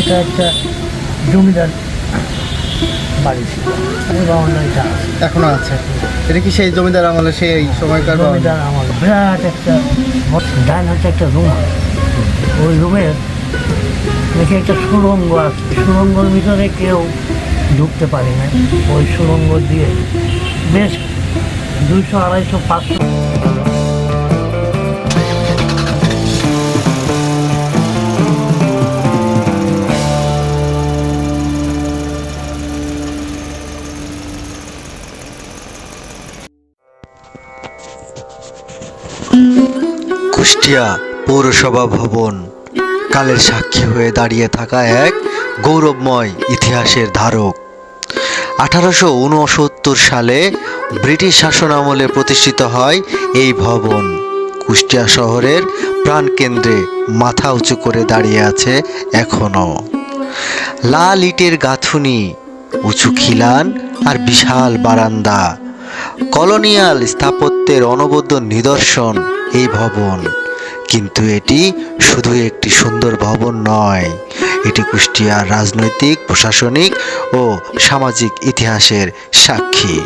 এটা একটা জমিদার বাড়ি ছিল। এটা এখনও আছে। এটা কি সেই জমিদার আমলে সেই সময়কার জমিদার আমার বিরাট একটা ডান হাতে একটা রুম ওই রুমের দেখি একটা সুরঙ্গ আছে। সুরঙ্গর ভিতরে কেউ ঢুকতে পারে না ওই সুরঙ্গ দিয়ে বেশ দুইশো আড়াইশো পাঁচশো কুষ্টিয়া পৌরসভা ভবন। কালের সাক্ষী হয়ে দাঁড়িয়ে থাকা এক গৌরবময় ইতিহাসের ধারক। আঠারোশো উনসত্তর সালে ব্রিটিশ শাসন আমলে প্রতিষ্ঠিত হয় এই ভবন। কুষ্টিয়া শহরের প্রাণকেন্দ্রে মাথা উঁচু করে দাঁড়িয়ে আছে এখনও। লাল ইটের গাঁথুনি, উঁচু খিলান আর বিশাল বারান্দা। কলোনিয়াল স্থাপত্যের অনবদ্য নিদর্শন এই ভবন। কিন্তু এটি শুধু একটি সুন্দর ভবন নয়। এটি কুষ্টিয়ার রাজনৈতিক, প্রশাসনিক ও সামাজিক ইতিহাসের সাক্ষী।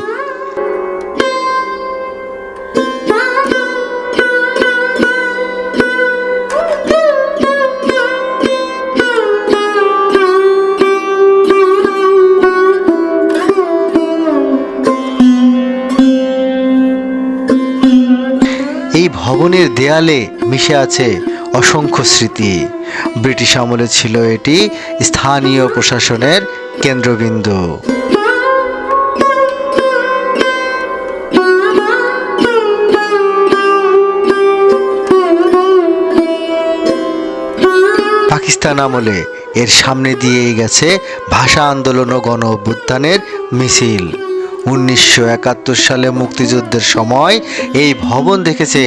ভবনের দেয়ালে মিশে আছে অসংখ্য স্মৃতি। ব্রিটিশ আমলে ছিল এটি স্থানীয় প্রশাসনের কেন্দ্রবিন্দু। পাকিস্তান আমলে এর সামনে দিয়েই গেছে ভাষা আন্দোলন ও গণ অভ্যুত্থানের মিছিল। উনিশশো একাত্তর সালে মুক্তিযুদ্ধের সময় এই ভবন দেখেছে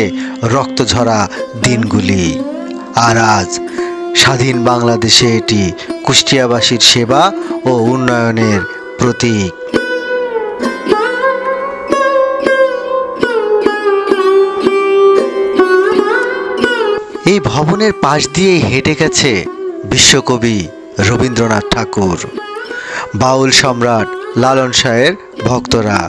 রক্তঝরা দিনগুলি। আর আজ স্বাধীন বাংলাদেশে এটি কুষ্টিয়াবাসীর সেবা ও উন্নয়নের প্রতীক। এই ভবনের পাশ দিয়ে হেঁটে গেছে বিশ্বকবি রবীন্দ্রনাথ ঠাকুর। বাউল সম্রাট লালন শাহের ভক্তরা।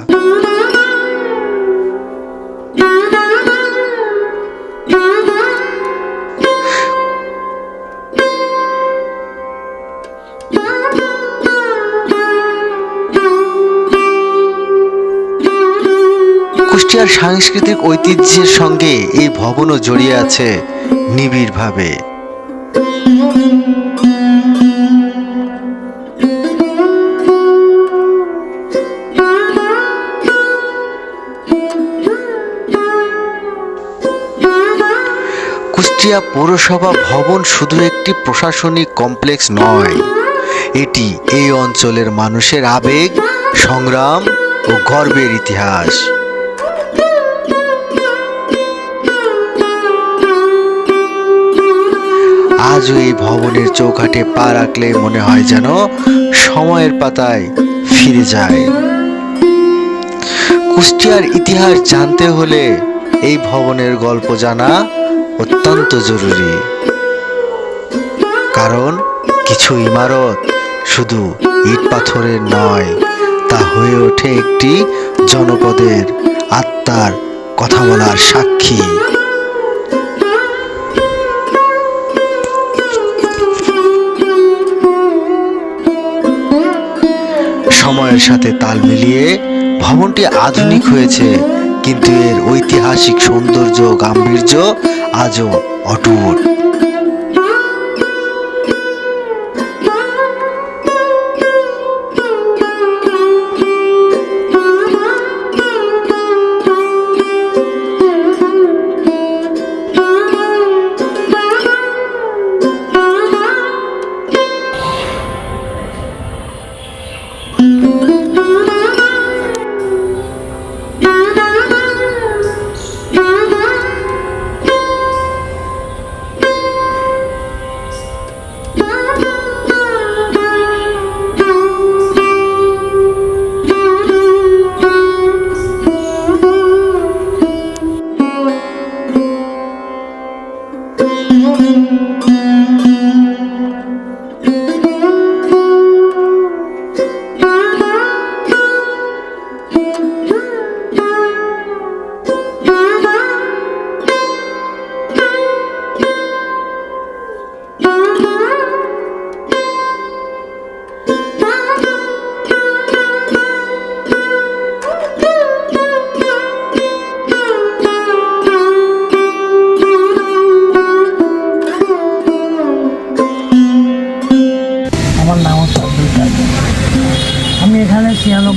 কুষ্টিয়ার সাংস্কৃতিক ঐতিহ্যের সঙ্গে এই ভবনও জড়িয়ে আছে নিবিড়ভাবে। কুষ্টিয়া পৌরসভা ভবন শুধু একটি প্রশাসনিক কমপ্লেক্স নয়। এটি এই অঞ্চলের মানুষের আবেগ, সংগ্রাম ও গর্বের ইতিহাস। আজও এই ভবনের চৌকাঠে পা রাখলে মনে হয় যেন সময়ের পাতায় ফিরে যায়। কুষ্টিয়ার ইতিহাস জানতে হলে এই ভবনের গল্প জানা অত্যন্ত জরুরি। কারণ কিছু ইমারত শুধু ইট পাথরের নয়, তা হয়ে ওঠে একটি জনপদের আত্মার কথা বলার সাক্ষী। সময়ের সাথে তাল মিলিয়ে ভবনটি আধুনিক হয়েছে, কিন্তু এর ঐতিহাসিক সৌন্দর্য, গাম্ভীর্য আজও অটুট।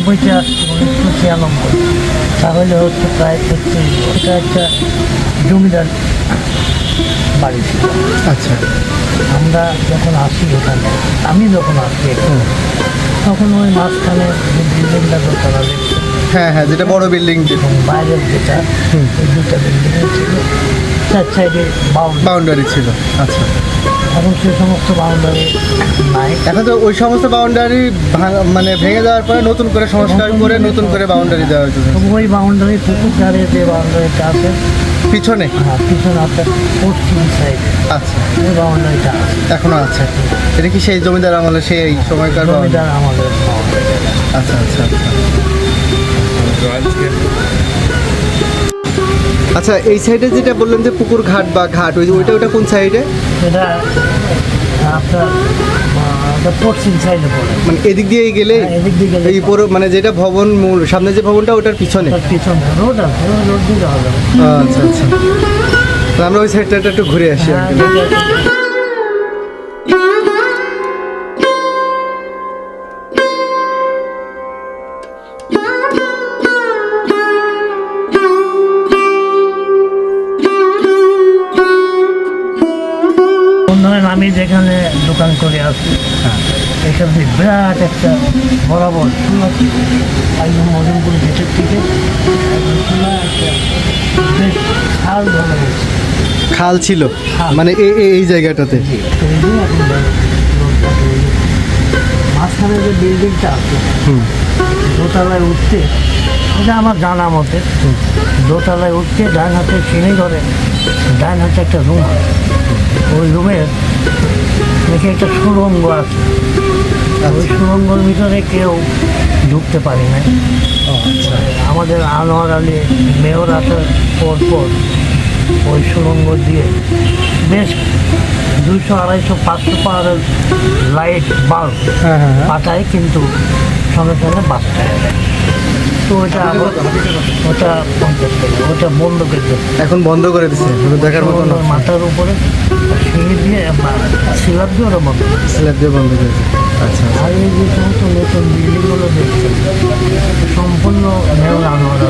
ছিয়ানব্বইটা উনিশশো ছিয়ানব্বই তাহলে হচ্ছে প্রায় তেত্রিশ এটা একটা জমিদার বাড়ি। ছিল আচ্ছা। আমরা যখন আসি ওখানে আমি যখন আসি এখানে, তখন ওই মাঝখানে যে বিল্ডিংটা দোতলা হ্যাঁ হ্যাঁ যেটা বড় বিল্ডিং এবং বাইরের যেটা দুটা বিল্ডিং ছিল। চার সাইডে বাউন্ডারি ছিল। আচ্ছা। এখন সে সমস্ত বাউন্ডারি নাই। এখন তো ওই সমস্ত বাউন্ডারি মানে ভেঙে যাওয়ার পরে নতুন করে সংস্কার করে নতুন করে বাউন্ডারি দেওয়া হয়েছে। ওই বাউন্ডারি পুকুর ধারে যে বাউন্ডারিটা আছে পিছনে? হ্যাঁ, পিছনে আপনার পশ্চিম সাইডে আচ্ছা। ওই বাউন্ডারিটা এখনও আছে। এটা কি সেই জমিদার আমলে সেই সময়কার? জমিদার আমাদের আচ্ছা আচ্ছা আচ্ছা। আচ্ছা এই সাইডে যেটা বললেন যে পুকুর ঘাট বা ঘাট ওই ওইটা ওটা কোন সাইডে সেটা আপনার পশ্চিম সাইডে পড়ে। মানে এদিক দিয়ে গেলে হ্যাঁ, এদিক দিয়ে গেলে এই পুরো মানে যেটা ভবন মূল সামনে যে ভবনটা ওটার পিছনে? পিছনে রোড আছে ওই রোড দিয়ে যাওয়া যাবে আচ্ছা। আচ্ছা আমরা ওই সাইডটা একটু ঘুরে আসি আর কি। ধরেন আমি যেখানে দোকান করে আছি। এখানে বিরাট একটা বরাবর একদম মজুমপুর গেটের থেকে খাল ধরে খাল ছিল। মানে এই এই- জায়গাটাতে যে। মাঝখানে যে বিল্ডিংটা আছে দোতলায় উঠতে এটা আমার জানা মতে দোতলায় উঠতে ডান হাতে চিনি ধরে ডান হাতে একটা রুম। ওই রুমের দেখে একটা সুরঙ্গ আছে। ওই সুরঙ্গর ভিতরে কেউ ঢুকতে পারি না। আমাদের আনোয়ার আলী মেয়র আসার পর পর ওই সুরঙ্গ দিয়ে বেশ দুইশো আড়াইশো পাঁচশো পাওয়ারের লাইট বাল্ব হ্যাঁ হ্যাঁ হ্যাঁ। পাঠায় কিন্তু সঙ্গে সঙ্গে বাঁচতে তো ওটা ওটা পঞ্চাশ টাকা ওটা বন্ধ করে দিচ্ছে এখন বন্ধ করে ওটা দেখার মতো না। মাথার উপরে সিঁড়ি দিয়ে সিলার দিয়ে ওটা বন্ধ স্ল্যাব দিয়ে বন্ধ করে আচ্ছা আর এই যে সমস্ত নতুন বিল্ডিংগুলো দেখছেন সম্পূর্ণ মেয়র আনোয়ার।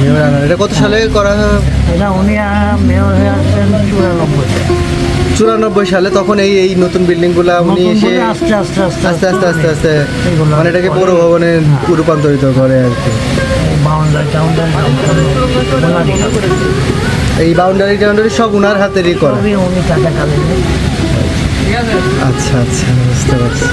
মেয়র আনার। এটা কত সালে করা এটা উনি মেয়র হয়ে আসছেন চুরানব্বই। চুরানব্বই সালে তখন এই এই নতুন বিল্ডিংগুলো উনি এসে আস্তে আস্তে আস্তে আস্তে আস্তে আস্তে আস্তে মানে এটাকে পৌর ভবনে হ্যাঁ। রূপান্তরিত করে আর কি হাতে। এই বাউন্ডারি টাউন্ডারি সব উনার হাতেরই করা টাকা কালেন আচ্ছা আচ্ছা বুঝতে পারছি